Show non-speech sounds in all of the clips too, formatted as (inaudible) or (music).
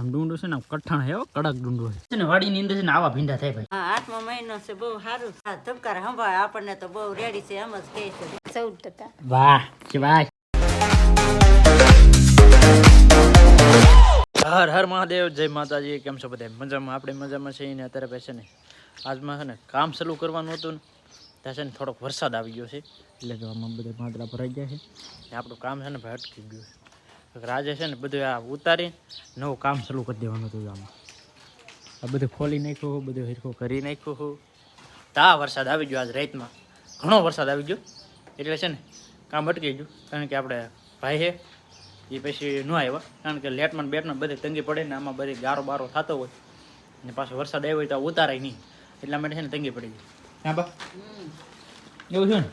આમ ડુંડું છે ને આમ કઠણ હે કડક ડુંડું છે. ને વાડીની અંદર છે ને આવા ભીંડા થાય ભાઈ. હા આઠમો મહિનો છે બહુ સારું ધબકાર સંભાળે આપણને તો બહુ રેડી છે એમ જ કહે છે. ચૌદ ટકા. વાહ શિવાય હર હર મહાદેવ જય માતાજી કેમ છો બધા? મજામાં? આપણે મજામાં છીએ ને અત્યારે પછી ને આજમાં છે ને કામ ચાલુ કરવાનું હતું ને ત્યાં છે ને થોડોક વરસાદ આવી ગયો છે એટલે તો આમાં બધા પાંદડા ભરાઈ ગયા છે. ને આપણું કામ છે ને ભાઈ અટકી ગયું છે. રાજે છે ને બધું આ ઉતારી નવું કામ ચાલુ કરી દેવાનું હતું આમાં. આ બધું ખોલી નાખ્યું બધું હિરખું કરી નાખ્યું તા વરસાદ આવી ગયો આજ રાતમાં. ઘણો વરસાદ આવી ગયો. એટલે છે ને કામ અટકી ગયું. કારણ કે આપણે ભાઈ છે એ પછી ન આવ્યા. કારણ કે લેટમાં બેટમાં બધે તંગી પડે ને આમાં બધી ગારો બારો થતો હોય. ને પાછો વરસાદ આવ્યો હોય તો ઉતારાય નહીં. એટલા માટે છે ને તંગી પડી ગઈ. હા બા. એવું છે ને?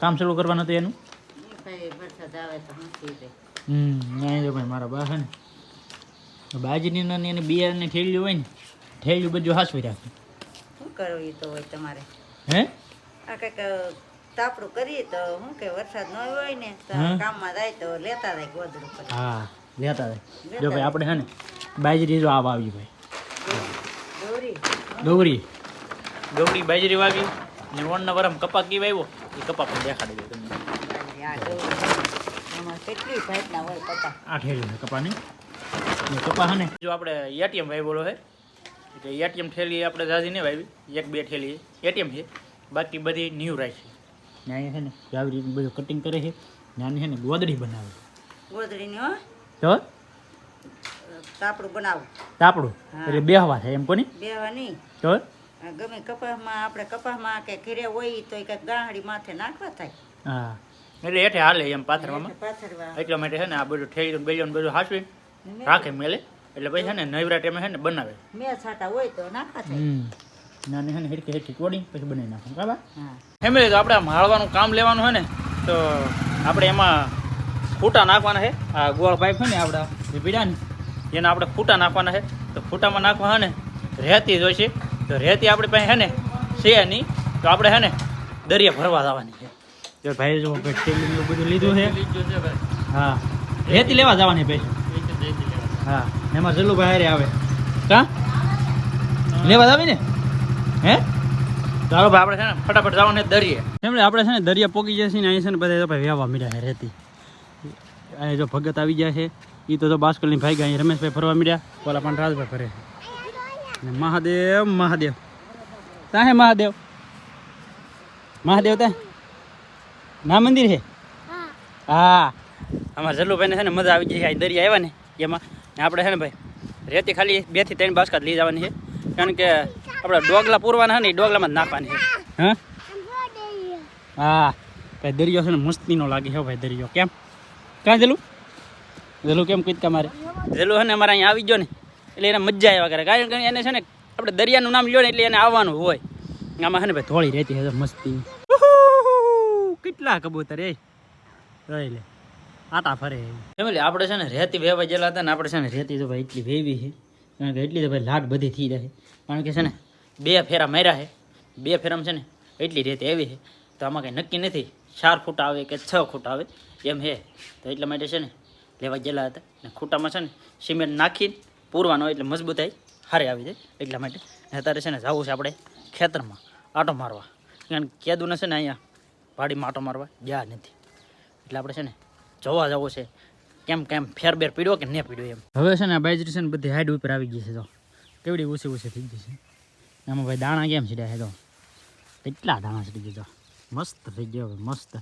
કામ શરૂ કરવાનું હતું એનું? હમ ના જો ભાઈ મારા બા ને. બાજરીની નાની એની બિયારની ઠેલ્યું હોય ને ઠેલ્યું બધું હાસવી રાખે. શું તો હોય તમારે? હે? આ કંઈક તાપડું કરીએ તો શું કે વરસાદ ન હોય ને. કામમાં જાય તો લેતા જાય ગોદડું હા લેતા જાય. જો ભાઈ આપણે ને બાજરી જો આવા આવી ભાઈ. દોરી ગૌરી ગૌરી બાજરી વાવી ને વણના વરમ કપા કી વાવ્યો એ કપા પણ દેખાડી દે તમને. આ કપાની. ને કપા છે જો આપણે એટીએમ વાવ્યો છે એટલે એટીએમ થેલી આપણે જાજી નહીં વાવી એક બે થેલી એટીએમ છે બાકી બધી ન્યૂ રાખી. છે છે ને આવી રીતે બધું કટિંગ કરે છે નાની છે ને ગોદડી બનાવે. ગોદડીની હો? તો? તાપડું બનાવું. તાપડું? એટલે બેહવા થાય એમ કોની? બેવા નહીં તો ગમે કપાસમાં આપણે કપાસમાં કે ઘરે હોય તો કંઈક ગાંહડી માથે નાખવા થાય. હા. એટલે હેઠે હાલે એમ પાથરવામાં. એટલા માટે છે ને આ બધું ઠેલી બેલીને બધું હાસવી. રાખે મેલે. એટલે પછી છે ને નવરા ટાઈમે છે ને બનાવે. મેં છાટા હોય તો નાખા નાની છે ને હેરકી હેરકી કોડી પછી બનાવી નાખું. બરાબર ફેમિલી તો આપણે હાળવાનું કામ લેવાનું હોય ને તો આપણે એમાં ફૂટા નાખવાના છે. આ ગોળ પાઇપ છે ને આપણા જે પીડા ને એના આપણે ફૂટા નાખવાના છે. તો ફૂટામાં નાખવા છે ને રહેતી જોઈશે. તો રહેતી આપણી પાસે છે ને છે નહીં. તો આપણે છે ને દરિયા ભરવા જવાની છે. જો ભાઈ જો પેટ્રોલ એવું બધું લીધું છે. હા. રેતી લેવા જવાની પૈસા હા. એમાં જલ્લું ભાઈ આવે. કા? લેવા જાવી ને? હે? ચાલો ભાઈ આપણે છે ને ફટાફટ જવાનું દરિયે. એમણે આપણે છે ને દરિયા પોગી જશે ને અહીં છે ને બધા ભાઈ વ્યાવા મીડ્યા છે રેતી. અહીં જો ભગત આવી ગયા છે. એ તો જો બાસ્કલની ભાઈ ગયા અહીં રમેશભાઈ ફરવા મળ્યા ઓલા પણ રાજભાઈ ફરે. ને મહાદેવ મહાદેવ. ત્યાં હે મહાદેવ? મહાદેવ ત્યાં ના મંદિર છે? હા. અમારા જલ્લુભાઈને છે ને મજા આવી ગઈ છે દરિયા આવ્યા ને એમાં. આપણે છે ને ભાઈ રેતી ખાલી બેથી ત્રણ બાસ્કાત લઈ જવાની છે કારણ કે આપણે ડોગલા પૂરવાના છે ને એ ડોગલામાં જ નાખવાની છે. હા? હા. ભાઈ દરિયો છે ને મસ્તીનો લાગે છે ભાઈ દરિયો. કેમ? કાં જેલું જેલું કેમ કીધું તમારે? જેલું છે ને અમારે અહીંયા આવી ગયો ને એટલે એને મજા આવ્યા કરે. કારણ કે એને છે ને આપણે દરિયાનું નામ લ્યો ને એટલે એને આવવાનું હોય. આમાં છે ને ભાઈ થોડી રહેતી છે મસ્તી કેટલા કબૂતર, એ? રહી લે. આટા ફરે ફેમિલી આપણે છે ને રેતી વેવા ગયેલા હતા ને આપણે છે ને રેતી તો ભાઈ એટલી વેવી છે. કારણ કે એટલી તો ભાઈ લાટ બધી થઈ જાય કારણ કે છે ને બે ફેરા માર્યા છે. બે ફેરામાં છે ને એટલી રેતી એવી છે. તો આમાં કંઈ નક્કી નથી. ચાર ફૂટ આવે કે છ ફૂટ આવે એમ હે તો એટલા માટે છે ને લેવા ગયેલા હતા. ને ખૂટામાં છે ને સિમેન્ટ નાખીને પૂરવાનો એટલે મજબૂતાઈ હારે આવી જાય એટલા માટે. અત્યારે છે ને જવું છે આપણે ખેતરમાં આટો મારવા. કારણ કે કેદુને છે ને અહીંયા વાડીમાં આટો મારવા? ગયા નથી. એટલે આપણે છે ને જોવા જવું છે. કેમ કેમ ફેર બેર પીડ્યો કે ન પીડ્યો એમ. હવે છે ને બાજરી છે ને બધી હાઈડ ઉપર આવી ગઈ છે તો કેવડી ઊંચી ઊંચી થઈ ગઈ છે. એમાં ભાઈ દાણા કેમ સીડ્યા છે તો કેટલા દાણા સીડી દીધા મસ્ત થઈ ગયો હવે, મસ્ત.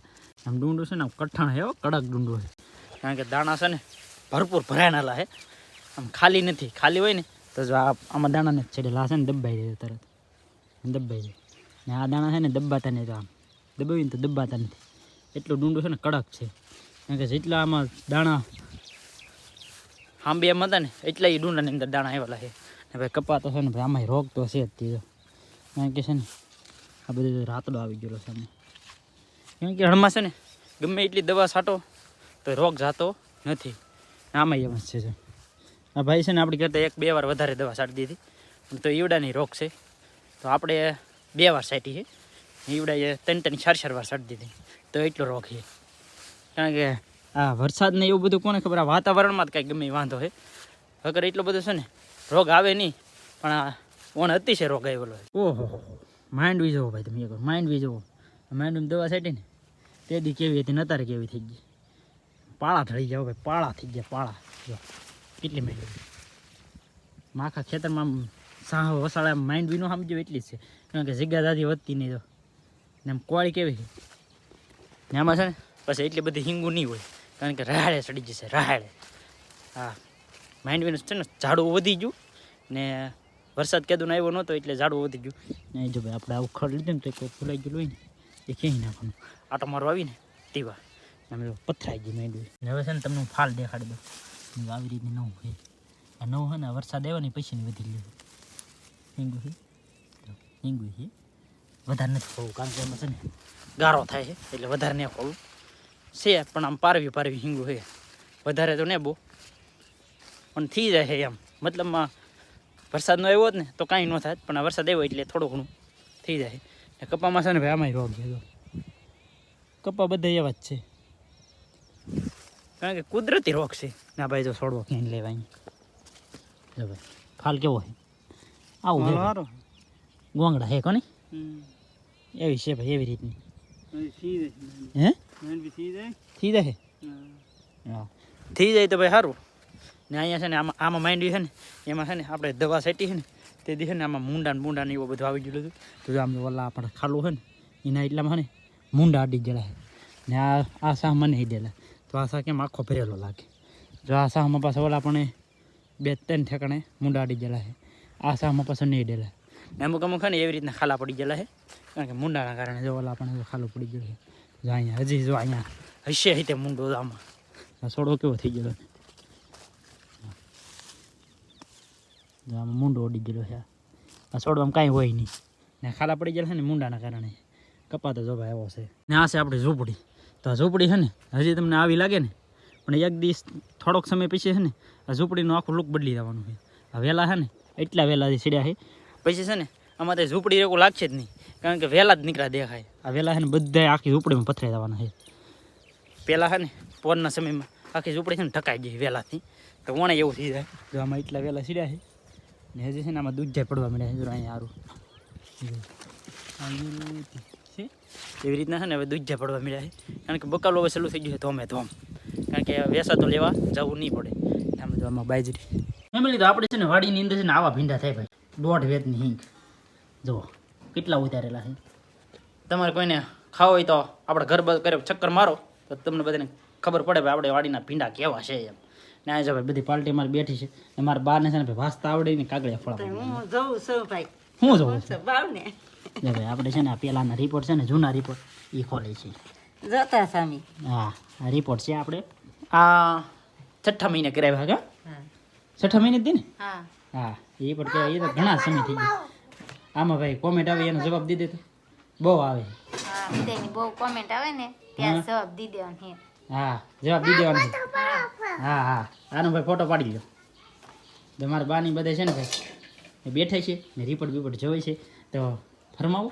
આમ ડુંડું છે ને, આમ કઠણ છે હો, કડક ડુંડું છે. કારણ કે દાણા છે ને ભરપૂર ભરાયેલા છે. આમ ખાલી નથી, ખાલી હોય ને, તો જો આમાં દાણાને છેડેલા છે ને, દબાઈ જાય તરત. દબાઈ જાય. ને આ દાણા છે ને દબાતા નહીં તો આમ. દબાવીને તો દબાતા નથી. એટલું ડુંડું છે ને કડક છે. કારણ કે જેટલા આમાં દાણા આંબે એમ હતા ને, એટલા એ ડુંડાની અંદર દાણા આવેલા છે. ને ભાઈ કપા તો છે ને ભાઈ આમાં રોગ તો છે જ તે કારણ કે છે ને, આ બધું રાતડો આવી ગયેલો છે આમાં. કારણ કે હળમાં છે ને, ગમે એટલી દવા છાંટો, તો રોગ જાતો નથી. આમાં એમ જ છે. આ ભાઈ છે ને, આપણી કરતાં એક બે વાર વધારે દવા છાંટી દીધી. તો ઈવડાની રોગ છે. તો આપણે બે વાર છાંટી છે. ઈવડાએ ત્રણ ત્રણ ચાર ચાર વાર છાંટી દીધી. તો એટલો છે. કારણ કે આ વરસાદ ને એવું બધું કોને ખબર? આ વાતાવરણમાં જ કાંઈ ગમે વાંધો છે વગર એટલો બધો છે ને, રોગ આવે નહીં પણ આ ઓણ અતિશય રોગ આવેલો ઓહો માઇન્ડ વી જવો ભાઈ તમે એક માઇન્ડ વી જવો. માઇન્ડ દવા છાંટી ને, તે દી કેવી હતી નતારે કેવી થઈ ગઈ. પાળા ઢળી જાવ ભાઈ, પાળા થઈ ગયા, પાળા. જો, કેટલી માઇન્ડ માખા ખેતરમાં સાહ વસાળા માઇન્ડ વીનો સમજો એટલી જ છે. કારણ કે જગ્યા દાદી વધતી નહીં તો. ને આમ કોળી કેવી છે? આમાં છે ને પછી એટલી બધી હિંગુ નહીં હોય, કારણ કે રાહાડે ચડી જશે રાહાડે હા માઇન્ડવીનું છે ને ઝાડું વધી ગયું ને વરસાદ કેદું આવ્યો નહોતો એટલે ઝાડું વધી ગયું. ને જો ભાઈ, આપણે આવું ખડ લીધું ને તો કોઈ ફૂલાઈ ગયેલું હોય ને, એ ક્યાંય નાખવાનું. આટો મારો આવીને તેવા આમ પથરાઈ ગયું માંડવી. ને હવે છે ને તમને હું ફાલ દેખાડી દઉં. આવી રીતે નવું હોય. આ નવું હોય ને વરસાદ આવ્યો ને પૈસાની વધી લીધું હિંગુ છે? હિંગુ છે. વધારે નથી ખોવું કારણ કે એમાં છે ને ગારો થાય છે એટલે વધારે નહીં ખોવું છે પણ આમ પારવી પારવી હિંગુ છે. વધારે તો ને બહુ. પણ થઈ જાય છે એમ. મતલબમાં વરસાદનો આવ્યો જ ને તો કાંઈ ન થાય. પણ આ વરસાદ આવ્યો એટલે થોડું ઘણું થઈ જાય ને કપામાં છે ને ભાઈ આમાંય રોગ છે કપા બધા એવા જ છે. કારણ કે કુદરતી રોગ છે. ના ભાઈ જો છોડવો ક્યાંય લેવા જો ભાઈ ફાલ કેવો છે? આવું છે. ગોંગડા હે કોની? એવી છે ભાઈ એવી રીતની. હે? થઈ જાય હા? થઈ જાય તો ભાઈ સારું ને અહીંયા છે ને આમાં આમાં માંડવી છે ને એમાં છે ને આપણે દવા સેટી છે ને તે દી છે ને આમાં મૂંડા મૂંડા ને એવું બધું આવી ગયું હતું. તો આમ ઓલા આપણે ખાલું છે ને એના એટલામાં છે ને મૂંડા અડી ગયેલા છે ને આ આ શાહ મને હિડેલા તો આ શાહ કેમ આખો ભરેલો લાગે. જો આ શાહમાં પાછા ઓલા આપણે બે ત્રણ ઠેકાણે મૂંડા અડી ગયેલા છે. આ શાહમાં પાછા નહીં હિડેલા ને અમુક અમુક ને એવી રીતના ખાલા પડી ગયેલા છે. કારણ કે મુંડાના કારણે જો ઓલા પણ ખાલું પડી ગયું છે. જો અહીંયા, હજી જો અહીંયા હશે હતે મુંડો આમાં. છોડો કેવો થઈ ગયેલો આમાં મુંડો ઉડી ગયેલો છે. આ છોડવામાં કાંઈ હોય નહીં. ને ખાલા પડી ગયેલા છે ને મુંડાના કારણે. કપાતો જો ભાઈ એવો છે. ને આ છે આપણી ઝૂંપડી. તો આ ઝૂંપડી છે ને, હજી તમને આવી લાગે ને, પણ એક દિવસ થોડોક સમય પછી છે ને, આ ઝૂંપડીનું આખું લુક બદલી જવાનું છે. આ વહેલા છે ને, એટલા વહેલા જે સીડ્યા છે પછી છે ને આમાં તો ઝૂંપડી એવું લાગશે જ નહીં. કારણ કે વહેલા જ નીકળ્યા દેખાય. આ વહેલા છે ને બધા આખી ઝૂંપડીમાં પથરાઈ જવાના છે. પહેલાં છે ને પોરના સમયમાં આખી ઝૂંપડી છે ને ઢકાઈ જાય વહેલાથી. તો વણે એવું થઈ જાય. જો આમાં એટલા વહેલા સીડ્યા છે ને હજી છે ને આમાં દૂધ જાય પડવા મળ્યા છે. અહીંયા સારું છે એવી રીતના છે ને હવે દૂધ જાય પડવા મળ્યા છે. કારણ કે બકાલો હવે સલું થઈ ગયું છે ધોમે ધોમ. કારણ કે વેસા તો લેવા જવું નહીં પડે. આમ જો આમાં બાજરી. ફેમિલી તો આપણે છે ને વાડીની અંદર છે ને આવા ભીંડા થાય ભાઈ. દોઢ વેતની હિંગ. જુઓ કેટલા ઉતારેલા છે. તમારે કોઈને ખાવ હોય તો આપણે ઘર કરે ચક્કર મારો તો તમને બધાને ખબર પડે ભાઈ આપણે વાડીના ભીંડા કેવા છે એમ. ને આ ભાઈ બધી પાર્ટી મારી બેઠી છે ને મારા બાને છે ને ભાઈ વાંચતા આવડે ને કાગળિયા ફળા હું જઉં છું ભાઈ. હું જોવું છું. ને. ભાઈ આપણે છે ને આ પહેલાના રિપોર્ટ છે ને જૂના રિપોર્ટ એ ખોલે છે. જતા સ્વામી હા આ રિપોર્ટ છે આપણે. આ છઠ્ઠા મહિને કરાવ્યા કે? હા. છઠ્ઠા મહિને જ ને? હા. હા. એ પણ કહેવાય, એ તો ઘણા સમય થઈ ગયા. આમાં ભાઈ કોમેન્ટ આવે એનો જવાબ દીધે તો. બહુ આવે. હા બધાની બહુ કોમેન્ટ આવે ને ત્યાં જવાબ દી દેવાનો હે હા જવાબ દી દેવાનો હા હા. આનો ભાઈ ફોટો પાડી લો તમારા બાની બધે છે ને ભાઈ એ બેઠે છે ને રિપોર્ટ બિપોર્ટ જોવે છે. તો ફરમાવો.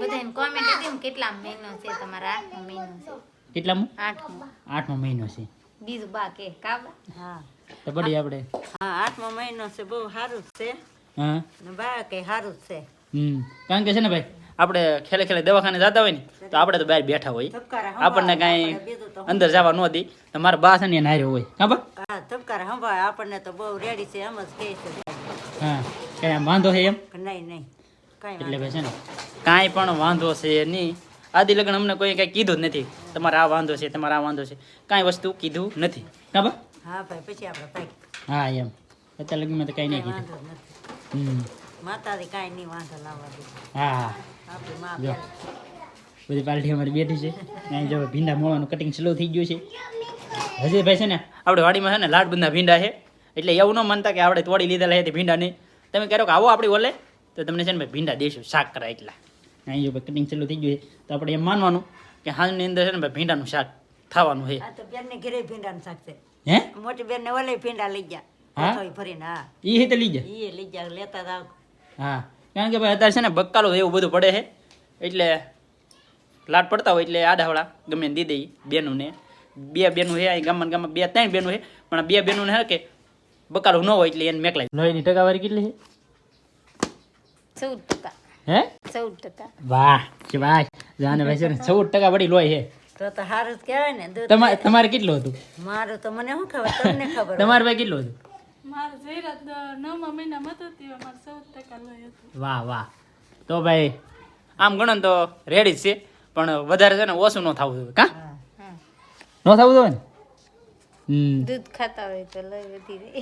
બધાને કોમેન્ટ હતી કેટલા મહિનો છે તમારા? આઠમો મહિનો છે. કેટલામું? આઠમો. આઠમો મહિનો છે. બીજું બા કે કાબા? હા. તો આપણે. હા આઠમો મહિનો છે બહુ સારું છે. હા. ને બા કે સારું છે. હમ. કારણ કે છે ને ભાઈ આપણે ખેલે ખેલે દવાખાને જતા હોય ને તો આપણે તો બહાર બેઠા હોય. આપણને કાંઈ અંદર જવા ન દે. તમારા બા છે ને એને હાર્યો હોય. ખબર ધબકારા સંભાળે આપણને તો બહુ રેડી છે એમ જ કહે છે. હા કઈ આમ વાંધો છે એમ? નહીં નહીં. કઈ એટલે ભાઈ છે ને કાંઈ પણ વાંધો છે નહીં. આદિ લગ્ન અમને કોઈ કાંઈ કીધું જ નથી. તમારે આ વાંધો છે તમારે આ વાંધો છે. કાંઈ વસ્તુ કીધું નથી. બા? હા ભાઈ પછી આપણે ભાઈ હા એમ. અત્યારે લગ્નમાં તો કાંઈ નહીં કીધું. વાંધો નથી. હમ. માતાજી કાંઈ નહીં વાંધો લાવવા દે. હા જો. બધી પાર્ટી અમારી બેઠી છે. અહીં જો ભીંડા મોળાનું કટિંગ સ્લો થઈ ગયું છે. હજી ભાઈ છે ને આપણે વાડીમાં છે ને લાડ બંધા ભીંડા છે. એટલે એવું ન માનતા કે આપણે તોડી લીધેલા છે ભીંડા નહીં તમે ક્યારેક આવો આપણી ઓલે તો તમને છે ને ભાઈ ભીંડા દેશું શાક કરા એટલા. અહીં જો ભાઈ કટિંગ ચાલુ થઈ ગયું છે. તો આપણે એમ માનવાનું કે હાલની અંદર છે ને ભાઈ ભીંડાનું શાક થવાનું છે. ઘરે ભીંડાનું શાક છે. હે? મોટી બેન ને ઓલે ભીંડા લઈ ગયા. હા? ભરીને હા. એ તો લઈ જા ઈ લઈ ગયા લેતા જાવ હા. કારણ કે ભાઈ અત્યારે છે ને બક્કાલો એવું બધું પડે છે. એટલે લાટ પડતા હોય એટલે આડાવડા ગમે દી દઈ બેનુંને. બે બેનું હે અહીં ગામમાં ગામમાં બે ત્રણ બેનું છે. પણ બે બેનું ને કે બકાલું ન હોય એટલે એને મેકલાય. લોહીની ટકાવારી કેટલી છે? ચૌદ ટકા. હે? ચૌદ ટકા. વાહ કે વાહ. જાને ભાઈ છે ને ચૌદ ટકા વળી લોહી છે. તો તો સારું જ કહેવાય ને. દૂધ તમારે તમારે કેટલું હતું? મારું તો મને શું ખબર? તમને ખબર. તમારે ભાઈ કેટલું હતું? મારે જયરાત નવમા મહિનામાં હતો તે મારે ચૌદ ટકા લોહી હતું. વાહ વાહ. તો ભાઈ આમ ગણો તો રેડી જ છે પણ વધારે છે ને ઓછું ન થવું જોઈએ કા? ન થવું જોઈએ ને? હમ. દૂધ ખાતા હોય તો લઈ વધી રહે.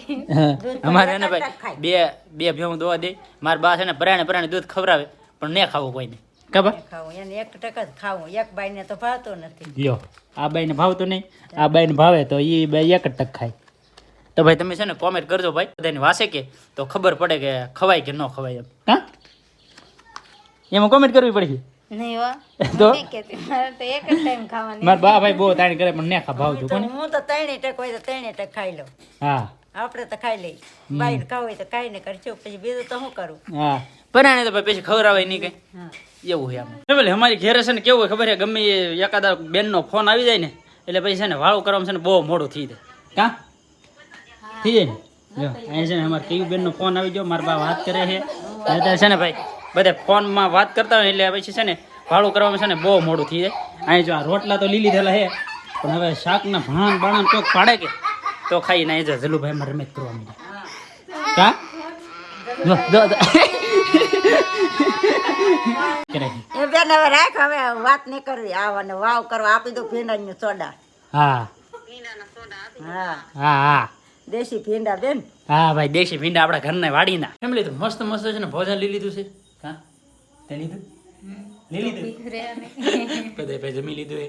અમારે એને ભાઈ બે બે ભેવું દોવા દે. મારા બા છે ને પરાણે પરાણે દૂધ ખવડાવે પણ ન ખાવું કોઈને. ખબર ખાવું. એને એક ટકા જ ખાવું. એક બાઈને તો ભાવતો નથી. લ્યો આ બાઈને ભાવતો નહીં આ બાઈને ભાવે તો એ બે એક જ ટક ખાય. તો ભાઈ તમે છે ને કોમેન્ટ કરજો ભાઈ બધાની વાસે કે તો ખબર પડે કે ખવાય કે ન ખવાય એમ. હા એમાં કોમેન્ટ કરવી પડશે. (laughs) મારે તો એક જ ટાઈમ ખાવાની મારા બા ભાઈ બહુ તાણી કરે પણ ને ખા ભાવતું હું તો ત્રણે ટક હોય તો ત્રણે ટક ખાઈ લઉં. હા. આપણે તો ખાઈ લઈ બાઈને ખાવું તો ખાઈ ને કરશું પછી બીજું તો શું કરું? હા. પરાણે તો પછી ખવડાવે નહીં કઈ. એવું હોય આમ. ભલે અમારી ઘેરે છે ને કેવું હોય ખબર છે ગમે એ એકાદા બેનનો ફોન આવી જાય ને એટલે પછી છે ને વાળું કરવામાં છે ને બહુ મોડું થઈ જાય. કા? થઈ જાય ને? જો અહીં છે ને અમારે કેવી બેનનો ફોન આવી ગયો મારા બા વાત કરે છે. અત્યારે છે ને ભાઈ બધા ફોનમાં વાત કરતા હોય એટલે પછી છે ને વાળું કરવામાં છે ને બહુ મોડું થઈ જાય. અહીં જો આ રોટલા તો લીલી થયેલા છે પણ હવે શાકના ભાણ બાણા ચોક પાડે કે? તો ખાઈ ને જો જલુભાઈ માં રમેશ કરવા માંડ્યા કા જો જો. એ બેન હવે રાખ હવે વાત નહીં કરવી. આવવાને વાવ કરવા આપી દો ભીંડાનું સોડા. હા. હા. હા હા. દેશી ભીંડા બેન. હા ભાઈ દેશી ભીંડા આપણા ઘરના વાડીના. ફેમિલી તો મસ્ત મસ્ત છે ને ભોજન લઈ લીધું છે? હા? તે લીધું? લઈ લીધું? બધા જમી લીધું એ.